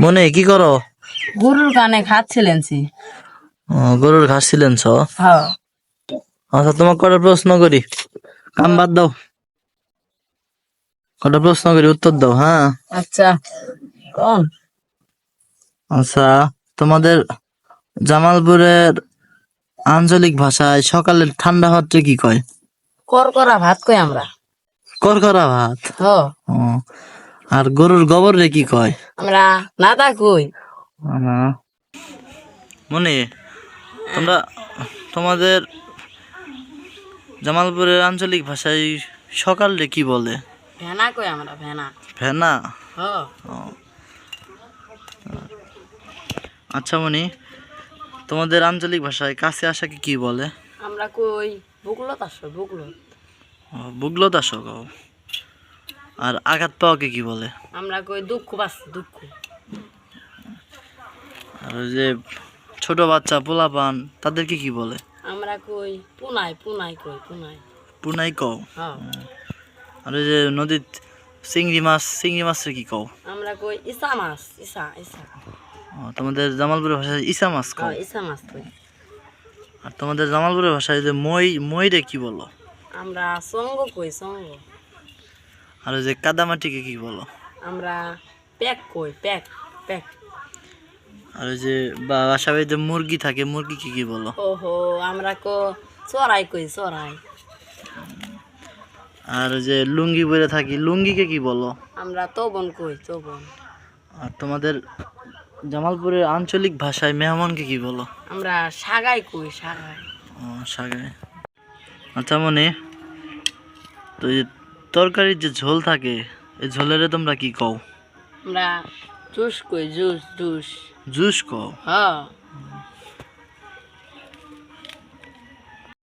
মনে কি করো? গরুর কানে খাচ্ছিলেন গরুর ঘাস ছিলেন ছ হ্যাঁ। আচ্ছা তোমাকে কটা প্রশ্ন করি। কাম বাদ দাও। কটা প্রশ্ন করি উত্তর দাও হ্যাঁ? আচ্ছা। আচ্ছা তোমাদের জামালপুরের আঞ্চলিক ভাষায় সকালের ঠান্ডা ভাতটা কি কয়? করকরা ভাত কই আমরা? করকরা ভাত? আর গরুর গোবর রে কি কয়? আমরা না মনে তোমরা তোমাদের জামালপুরের আঞ্চলিক ভাষায় সকাল কি বলে? ভেনা কই আমরা ভেনা। ভেনা? আচ্ছা মনি তোমাদের আঞ্চলিক ভাষায় কাছে আসাকে কি বলে? আমরা কই বুকলত আসো বুকলত ও, বুগলো দাসো গাও আর আঘাত পাওয়াকে কি বলে? আমরা কই দুঃখ পাস দুঃখ। আর ওই যে ছোট বাচ্চা পোলাপান তাদেরকে কি বলে? আমরা কই পুনাই পুনাই কই পুনাই পুনাই কও? হ্যাঁ। আর ওই যে নদীর চিংড়ি মাছ চিংড়ি মাছের কি কও? আমরা কই ইসা মাছ ইসা ইসা। তোমাদের জামালপুরের ভাষায় ইসা মাছ কও? হ্যাঁ ইসা মাছ কই। আর তোমাদের জামালপুরের ভাষায় যে মই মইরে কি বলো? আমরা সঙ্গ কই সঙ্গ। আর ওই যে কাদামাটিকে কি বলো? আমরা প্যাক কই প্যাক প্যাক। আর ওই যে বা বাসা বাড়িতে মুরগি থাকে মুরগিকে কি বলো? ওহো আমরা কো চড়াই কই চড়াই। আর ওই যে লুঙ্গি পরে থাকি লুঙ্গিকে কি বলো? আমরা তবন কই তবন। আর তোমাদের জামালপুরের আঞ্চলিক ভাষায় মেহমানকে কি বলো? আমরা সাগাই কই সাগাই। ও সাগায় আচ্ছা মনে তো যে তরকারির যে ঝোল থাকে এই ঝোলের তোমরা কি কও? আমরা জুস কই জুস জুস। জুস কও? হ্যাঁ।